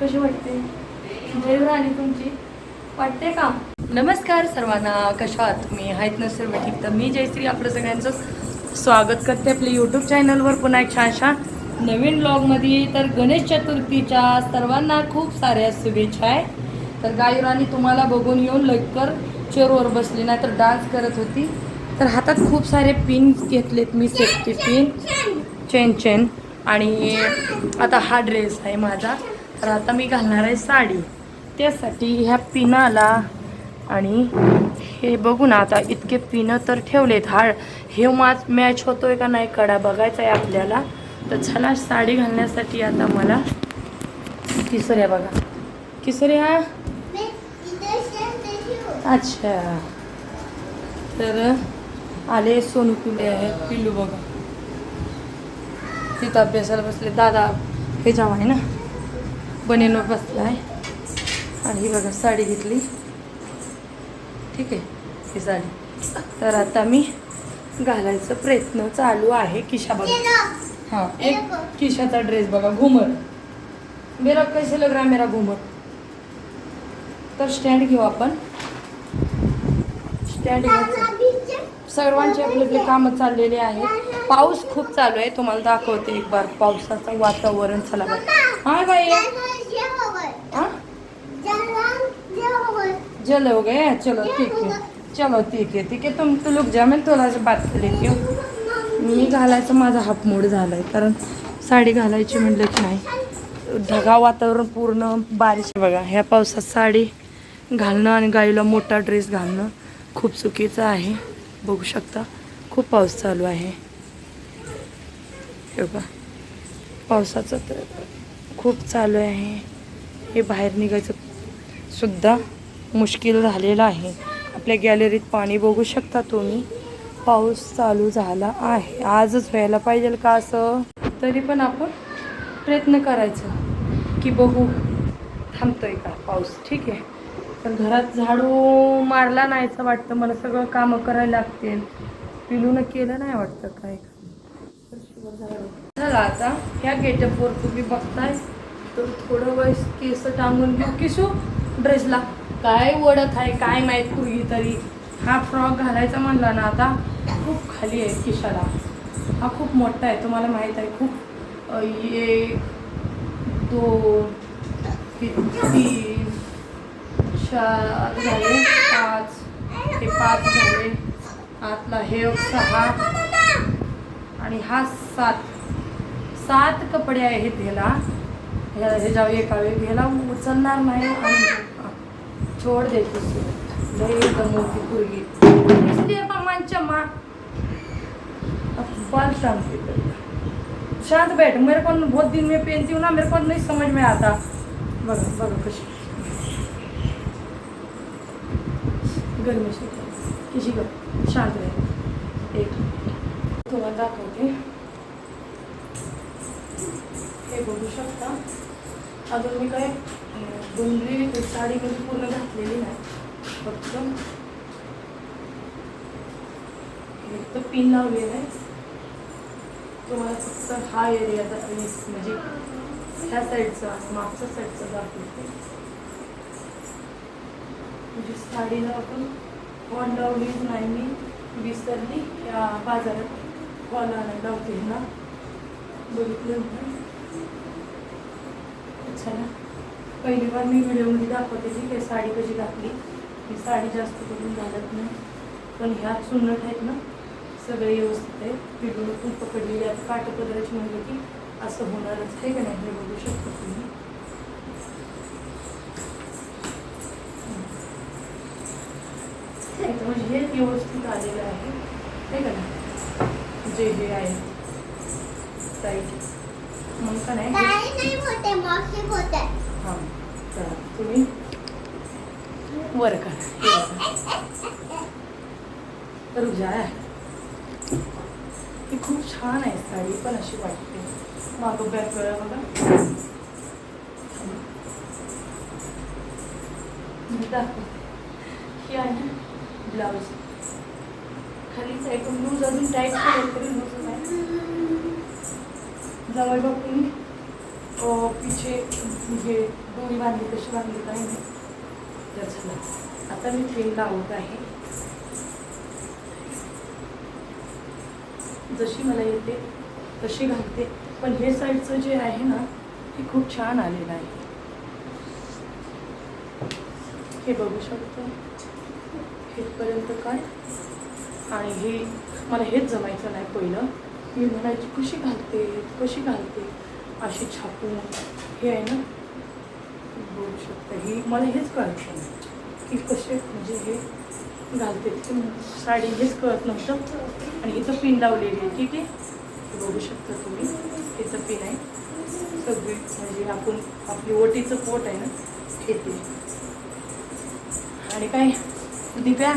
कशी वाटते? जयराणी तुमची. वाटते का? नमस्कार सर्वांना. कशा आहात तुम्ही? आहेत ना सर्व ठीक? तर मी जयश्री आपलं सगळ्यांचं स्वागत करते आपल्या यूट्यूब चॅनलवर पुन्हा एक छान छान नवीन ब्लॉगमध्ये तर गणेश चतुर्थीच्या सर्वांना खूप साऱ्या शुभेच्छा आहे. तर गायुराणी तुम्हाला बघून येऊन लवकर चेअरवर बसली. नाही तर डान्स करत होती. तर हातात खूप सारे पिन घेतलेत मी. सेफ्टी पिन चेन चेन आणि आता हा ड्रेस आहे माझा. तर आता मी घालणार आहे साडी. त्यासाठी ह्या पिनाला आणि हे बघू ना आता इतके पिनं तर ठेवलेत. हा हे मॅच मॅच होतोय का नाही कडा बघायचा आहे आपल्याला. तर चला साडी घालण्यासाठी आता मला किसऱ्या बघा. किसऱ्या अच्छा. तर आले सोनू पिले आहेत पिल्लू बघा. तिथं अभ्यासाला बसले. दादा हे जाव आहे ना? बनेनवर बसला आहे आणि ही बघा साडी घेतली. ठीक आहे ही साडी. तर आता मी घालायचा प्रयत्न चालू आहे किशा बघा. हां एक किशाचा ड्रेस बघा घुमर. मेरा कैसे लग रहा मेरा घुमर. तर स्टँड घेऊ आपण. स्टँड घ्यायचं सर्वांचे आपले आपले कामं चाललेले आहेत. पाऊस खूप चालू आहे. तुम्हाला दाखवते एक बार पावसाचं वातावरण. चला बघ हा बाई. जल हो गए चलो ठीक आहे. चलो ठीक आहे. ठीक आहे तुम लुक लोग तुला मैं बात कर मी घालायचं माझा हाफ मूड झाला आहे कारण साडी घालायची म्हणलं की नाही. ढगाव वातावरण पूर्ण बारिश बघा. ह्या पावसात साडी घालणं आणि गाईला मोठा ड्रेस घालणं खूप चुकीचं आहे. बघू शकता. खूप पाऊस चालू आहे. हे बघा. पावसाचं तर खूप चालू आहे. हे बाहेर निघायचं सुद्धा मुश्किल झालेलं आहे. आपल्या गॅलरीत पाणी बघू शकता तुम्ही. पाऊस चालू झाला आहे. आजच व्हायला पाहिजे का असं? तरी पण आपण प्रयत्न करायचं की बघू. थांबतोय का पाऊस? ठीक आहे. पण घरात झाडू मारला नाहीचं वाटतं. मला सगळं कामं करायला लागतील. पिलून केलं नाही वाटतं काय. झालं आता ह्या गेटअपवर तुम्ही बघताय. तर थोडं वेळ केस टांगून घेऊ. किशू ड्रेसला काय ओढत आहे काय माहीत पूर्वी तरी. हा फ्रॉक घालायचा म्हणला ना आता. खूप खाली आहे किशाला. हा खूप मोठा आहे तुम्हाला माहीत आहे. खूप एक दोन तीन चार झाले पाच हे पाच झाले आतला हे सहा. आणि हा सात. सात कपडे आहेत ह्याला. ह्या ह्याच्या एका वेळी ह्याला उचलणार नाही आणि छोड़ देती लय दमवती पूर्वी इसलिए मामांच्या मा बाल शांत. बैठ मेरे को बहुत दिन में पहनती हूँ ना मेरे को नहीं समझ में आता. बघा बघा कशी गरमी कशी गप शांत राहील एक तुम्हाला दाखवते. हे बघू शकता. अजून मी काय गुंडली साडी कधी पूर्ण घातलेली नाही. फक्त एक तर पिन लावलेला आहे. तुम्हाला फक्त हा एरिया म्हणजे ह्या साईडचा मागच्या साईडचा दाखवते. म्हणजे साडीला आपण फॉल लावलीच नाही मी विसरली या बाजारात कॉल आला लावते ना. बघितलं अच्छा ना. पहिली बार मी व्हिडिओमध्ये दाखवते की काय साडी कशी घातली. ही साडी जास्त करून घालत नाही. पण ह्या चुन्नट आहेत ना सगळे व्यवस्थित आहे पिढून खूप पकडलेली आता काठपदराची म्हणलं की असं होणारच आहे का नाही हे बघू व्यवस्थित आलेलं आहे हे का नाही जे हे आहे साईड मग का नाही हाँ। तर तुम्ही वर. तर खूप छान आहे साडी पण अशी वाटते मागं बॅक वेळा बघा ही। आहे ब्लाऊज खालीच आहे पण लूज अजून टाईट करून तरी लूज आहे जवळ बघ पिछे म्हणजे दोरी बांधली कशी बांधली काय नाही. तर झालं आता मी ट्रेन लावत आहे. जशी मला येते तशी घालते. पण हे साईडचं जे आहे ना हे खूप छान आलेलं आहे. हे बघू शकतो. हेपर्यंत काय? आणि हे मला हेच जमायचं नाही पहिलं. मी म्हणायची कशी घालते? कशी घालते? अशी छापून हे आहे ना बोलू शकता. ही मला हेच कळतं नाही की कसे म्हणजे हे घालते. साडी हेच कळत नव्हतं. आणि इथं पिन लावलेली आहे ठीक आहे? बघू शकता तुम्ही इथं पिन आहे. सगळी म्हणजे आपण आपली ओटीचं पोट आहे ना येते आणि काय? दिप्या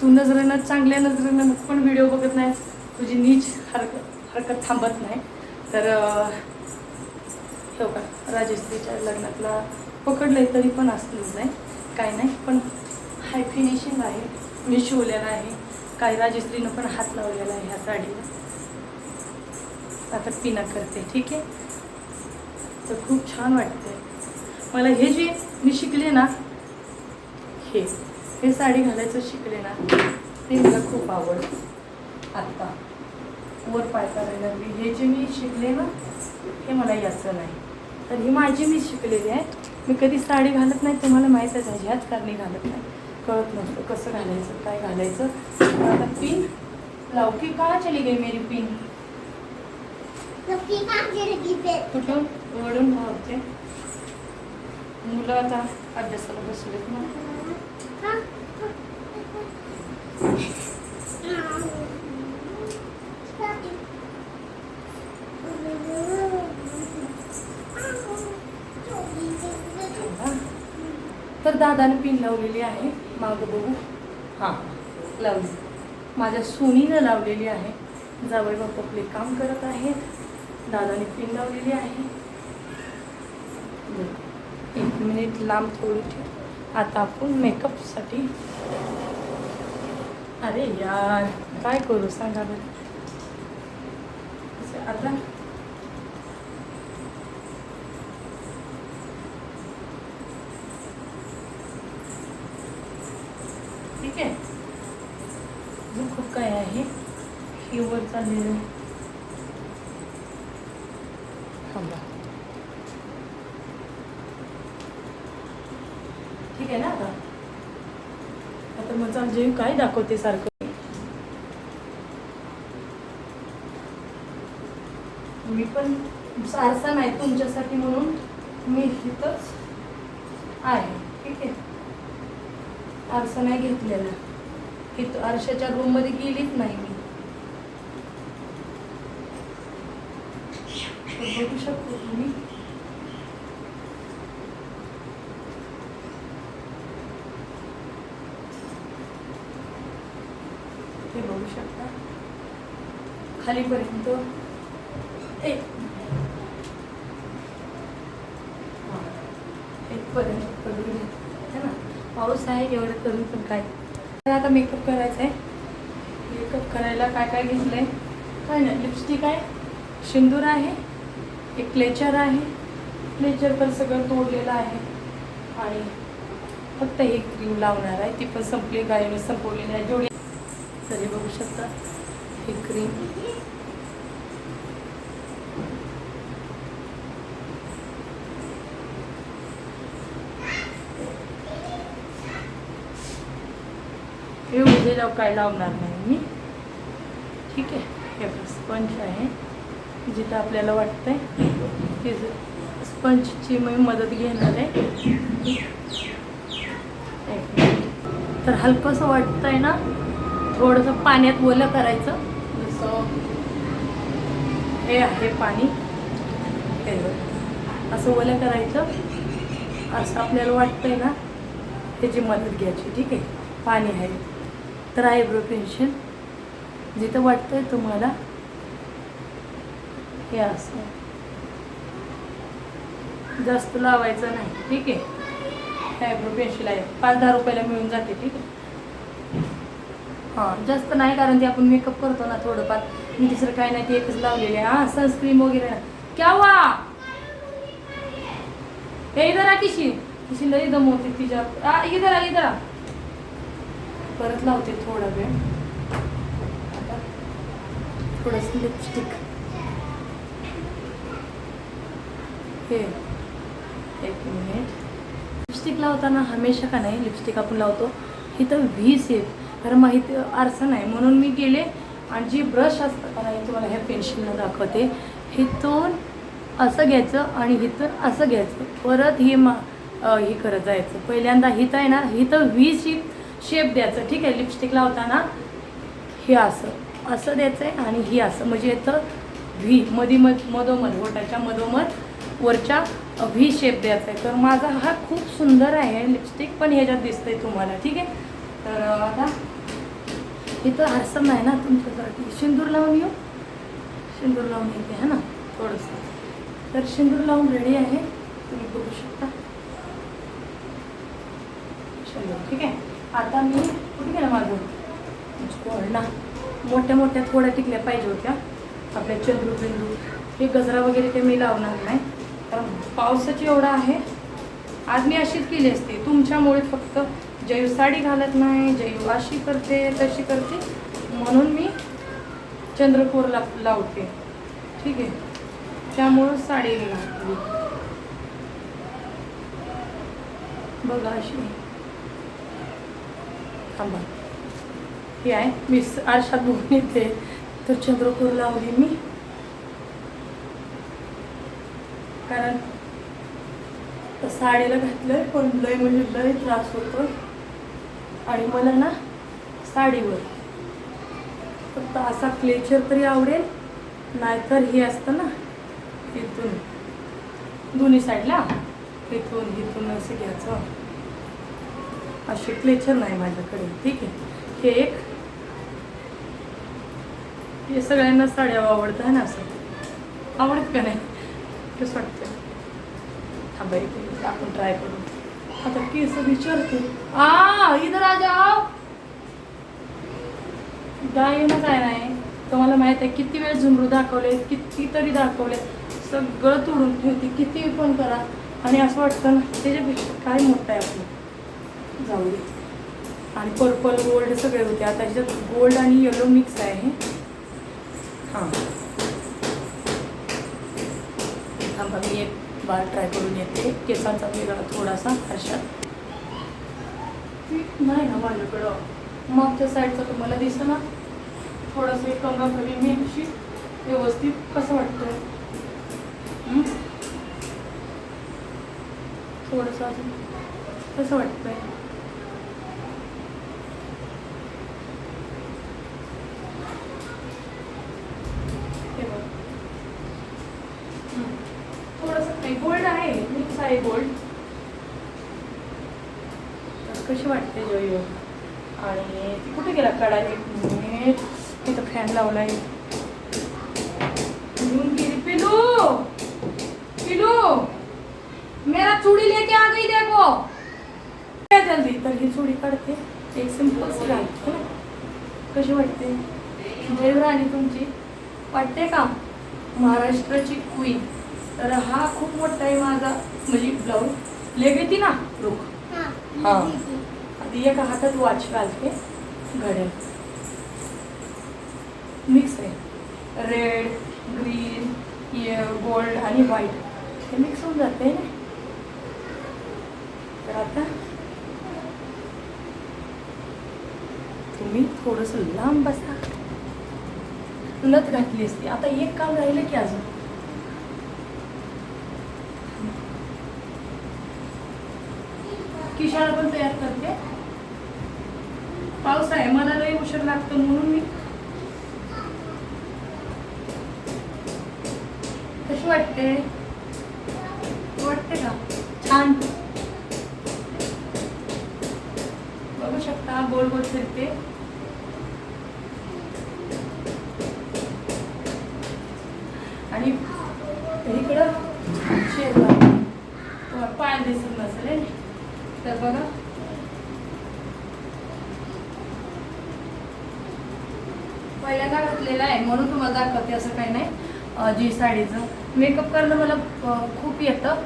तू नजरेनं चांगल्या नजरेनं पण व्हिडिओ बघत नाही? तुझी नीच हरकत हरकत थांबत नाही. तर अं, हो का राजश्रीच्या लग्नातला पकडलंय तरी पण असलंच नाही. काय नाही पण हाय फिनिशिंग आहे. मी शिवलेला आहे. काही राजश्रीनं पण हात लावलेला आहे ह्या साडीला. आता पिना करते ठीक आहे? तर खूप छान वाटते मला हे जे मी शिकले ना हे हे साडी घालायचं शिकले ना ते मला खूप आवडतं आत्ता वर पाय करायला लागली. हे जे मी शिकले ना हे मला याचं नाही. तर ही माझी मी शिकलेली आहे. मी कधी साडी घालत नाही तुम्हाला माहीतच आहे ह्याच कारणी घालत नाही. कळत नसतं कसं घालायचं काय घालायचं. आता पिन लाव की का चली गई मेरी पिन कुठून वळून होते मुलं आता अभ्यासाला बसलेत ना. तर दादाने पिन लावलेली आहे. मागं बघू. हां. लावली माझ्या सोनीनं लावलेली आहे. जावई बापू आपले काम करत आहेत. दादाने पिन लावलेली आहे. एक मिनिट लांब थोडी ठेव. आता आपण मेकअपसाठी अरे यार काय करू सांगा बरं. आता. ठीक आहे. अजून खूप काय आहे हे वर चाललेलं आहे. थांबा ठीक आहे ना आता आता मग चाल जे काय दाखवते सारखं? मी पण सारसा नाही तुमच्यासाठी म्हणून मी इथंच आहे ठीक आहे? आरसा नाही घेतलेला. इथं आरशाच्या रूममध्ये गेलीच नाही मी. बघू शकतो तुम्ही हे बघू शकता खालीपर्यंत एक इथपर्यंत करून ना? पाऊस आहे एवढं करून पण काय? तर आता मेकअप करायचा आहे मेकअप करायला काय काय घेतलं आहे काय नाही लिपस्टिक आहे सिंदूर आहे एक क्लेचर आहे. क्लेचर पण सगळं तोडलेलं आहे. आणि फक्त ही क्रीम लावणार आहे. ती पण संपली गायीने संपवलेली आहे. जेवढी तरी बघू शकता. ही क्रीम हे लव काय लावणार नाही मी. ठीक आहे हे स्पंज आहे. जिथं आपल्याला वाटतंय की स्पंजची मी मदत घेणार आहे. एक तर हलकंसं वाटतंय ना थोडंसं पाण्यात ओलं करायचं. जसं हे आहे पाणी. हे असं ओलं करायचं. असं आपल्याला वाटतंय ना त्याची मदत घ्यायची. ठीक आहे पाणी आहे. तर आयब्रो पेन्शिल. जिथं वाटतंय तुम्हाला हे असं जास्त लावायचं नाही. ठीक आहे? आयब्रो पेन्सिल आहे. पाच दहा रुपयाला मिळून जाते ठीक आहे? हां जास्त नाही कारण ते आपण मेकअप करतो ना थोडंफार. मी दुसरं काय नाही ते एकच लावलेले. आहे हां सनस्क्रीन वगैरे. ना क्या वा हे इधर आ किशी. किशी लई दमवते तिच्या इधर आ इधर आ. परत लावते थोडा वेळ. आता थोडस लिपस्टिक हे एक मिनिट लिपस्टिक लावताना हमेशा का नाही लिपस्टिक आपण लावतो? इथं व्ही सेप कारण माहिती आरसा नाही म्हणून मी गेले आणि जी ब्रश असतं का नाही तुम्हाला ह्या पेन्सिलनं दाखवते हिथून असं घ्यायचं आणि हिथून असं घ्यायचं. परत हे मा हे करत जायचं. पहिल्यांदा हिथं आहे ना हिथं व्ही शेप शेप द्यायचं. ठीक आहे लिपस्टिक लावताना हे असं असं द्यायचं आहे आणि ही असं. म्हणजे इथं व्ही मधी मध मधोमध बोटाच्या मधोमध वरच्या व्ही शेप द्यायचा आहे तर माझा हा खूप सुंदर आहे लिपस्टिक पण ह्याच्यात दिसतंय तुम्हाला. ठीक आहे? तर आता इथं आरसम नाही ना तुमच्यासाठी सिंदूर लावून येऊ. सिंदूर लावून येते है ना? थोडंसं. तर सिंदूर लावून रेडी आहे. तुम्ही बघू शकता. चलो ठीक आहे? आता मी कुठे गेलं माझं ना मोठ्या मोठ्या थोड्या टिकल्या पाहिजे होत्या. आपल्या चंद्रू बिंदू. हे गजरा वगैरे ते मी लावणार नाही. कारण पावसाची एवढा आहे. आज मी अशीच केली असते. तुमच्यामुळे फक्त जयू साडी घालत नाही जयू अशी करते तशी करते. म्हणून मी चंद्रपूर ला लावते. ठीक आहे? त्यामुळं साडी घातली बघा अशी. थांबा. हे आहे मी आरशात बघून येते. तर चंद्रकोर लावली मी. कारण साडीला घातलंय पण लय म्हणजे लय त्रास होतो आणि मला ना साडीवर. फक्त असा क्लेचर तरी आवडेल नाहीतर हे असतं ना इथून. दोन्ही साईडला इथून इथून असं घ्यायचं. असे क्लेचर नाही माझ्याकडे. ठीक आहे. हे एक. हे सगळ्यांना साड्या आवडतं आहे ना असं? आवडत का नाही? कसं वाटतं थांबा एक आपण ट्राय करू. आता केस विचारते. आ इधर आ जाओ काय काय नाही. तुम्हाला माहीत आहे किती वेळ झुमरू दाखवले कितीतरी दाखवले. सगळं तोडून ठेवते किती पण करा. आणि असं वाटतं ना त्याच्यापेक्षा काय मोठं आहे आपलं? जाऊ दे. आणि पर्पल गोल्ड सगळे होते. आता त्याच्यात गोल्ड आणि येलो मिक्स आहे. हे. हां थांबा मी एक बार ट्राय करून येते. केसांचा वेगळा थोडासा हर्षात नाही ना माझ्याकडं. मागच्या साईडचं तुम्हाला दिसतं ना? थोडंसं एक कमी कमी मी अशी व्यवस्थित कसं वाटतं थोडंसं अजून कसं वाटतंय हे बघ. हं. थोडंसं गोल्ड आहे? मिक्स आहे गोल्ड तर कशी वाटते जयो आणि ती कुठे गेला कडा एक मिनिट तिथं फॅन लावलाय. घेऊन गेली. पिलू! पिलू! मेरा चुडी लेके आ गई देखो! काय जल्दी. तर ही चुडी काढते. एक सिंपल राहते ना? कशी वाटते? जय राणी तुमची. वाटते का? महाराष्ट्राची क्वीन तर हा खूप मोठा आहे माझा म्हणजे ब्लाऊज लेग येते ना? हा. आधी एका हातात वॉच घालते. घड्याळ. मिक्स आहे. रेड ग्रीन गोल्ड आणि व्हाईट हे मिक्स होऊन जाते ना? तर आता तुम्ही थोडंसं लांब बसा. नथ घातली असती. आता एक काम राहिलं की अजून. किशाला पण तयार करते. पाऊस आहे मला लई उशीर लागतो म्हणून मी कशी वाटते? वाटते का? छान. बघू शकता गोल गोल फिरते आणि इकडं शेर लावते. तुम्हाला पाय दिसत नसेल हे. तर बघा. पहिल्यांदा घातलेला आहे म्हणून तुम्हाला दाखवते असं काही नाही. जी साडीचं. मेकअप करणं मला खूप येतं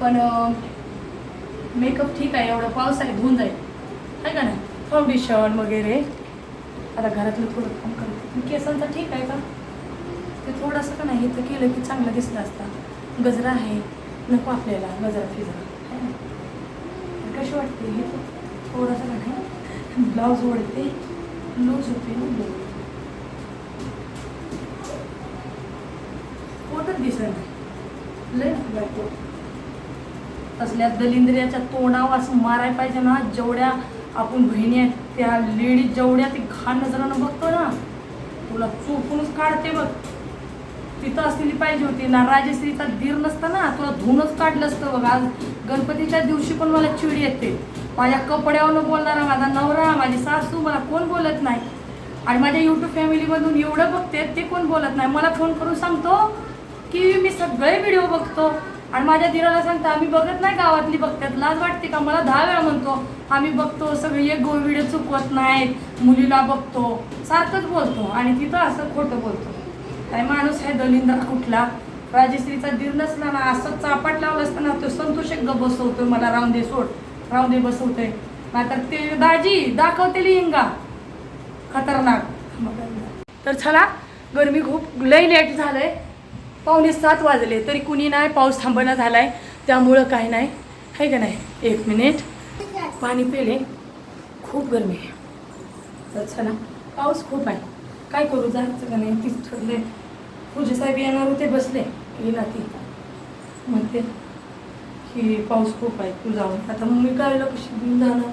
पण मेकअप ठीक आहे एवढं पाऊस आहे धुवून जाईल. आहे का नाही? फाउंडेशन वगैरे. आता घरातलं थोडं काम करते. केसांचा ठीक आहे का? ते थोडंसं का नाही तर केलं की चांगलं दिसलं असतं. गजरा आहे. नको आपल्याला गजरा फिजरा. कशी वाटते हे? थोडंसं का ब्लाऊज ओढते लूज होते ना पोटच दिसत नाही. लय ना पोट तसल्या दलिंद्रियाच्या तोंडावर असं मारायला पाहिजे ना जेवढ्या आपण बहिणी आहेत त्या लेडीज जेवढ्या ते घाण नजरानं बघतो ना तुला चोपूनच काढते बघ. तिथं असलेली पाहिजे होती. ना राजश्रीचा दीर नसता ना तुला धुवूनच काढलं असतं बघ. आज गणपतीच्या दिवशी पण मला चिड येते. माझ्या कपड्यावरनं बोलणारा माझा नवरा माझी सासू मला कोण बोलत नाही. आणि माझ्या यूट्यूब फॅमिलीमधून एवढं बघते ते कोण बोलत नाही. मला फोन करून सांगतो की मी सगळे व्हिडिओ बघतो. आणि माझ्या दिराला सांगतो आम्ही बघत नाही गावातली बघतात. लाज वाटते का? मला दहा वेळा म्हणतो आम्ही बघतो सगळे एक गोल व्हिडिओ चुकवत नाहीत. मुलीला बघतो. सारखंच बोलतो. आणि तिथं असं खोटं बोलतो. काय माणूस आहे दलिंद्र कुठला? राजश्रीचा दीर नसला ना असं चापाट लावलं असतं ना तो संतोष एकदा बसवतोय मला रावंदे सोड. रावंदे बसवतोय. नाहीतर ते दाजी दाखवते लिंगा खतरनाक. तर चला गरमी खूप लय लेट झालंय. पावणे सात वाजले तरी कुणी नाही पाऊस थांबणं झालाय. त्यामुळं काय नाही. आहे का नाही? एक मिनिट पाणी पेले. खूप गरमी आहे. तर चला पाऊस खूप आहे. काय करू जायचं का नाही? तीच ठरले पूजेसाहेब येणार होते बसले. येणार ती म्हणते की पाऊस खूप आहे तू जाऊन आता मग मी गाडीला कशी घेऊन जाणार?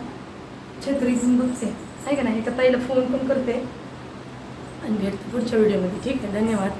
छत्री घेऊन बघते. आहे का नाही? एका ताईला फोन पण करते. आणि भेटते पुढच्या व्हिडिओमध्ये ठीक आहे धन्यवाद.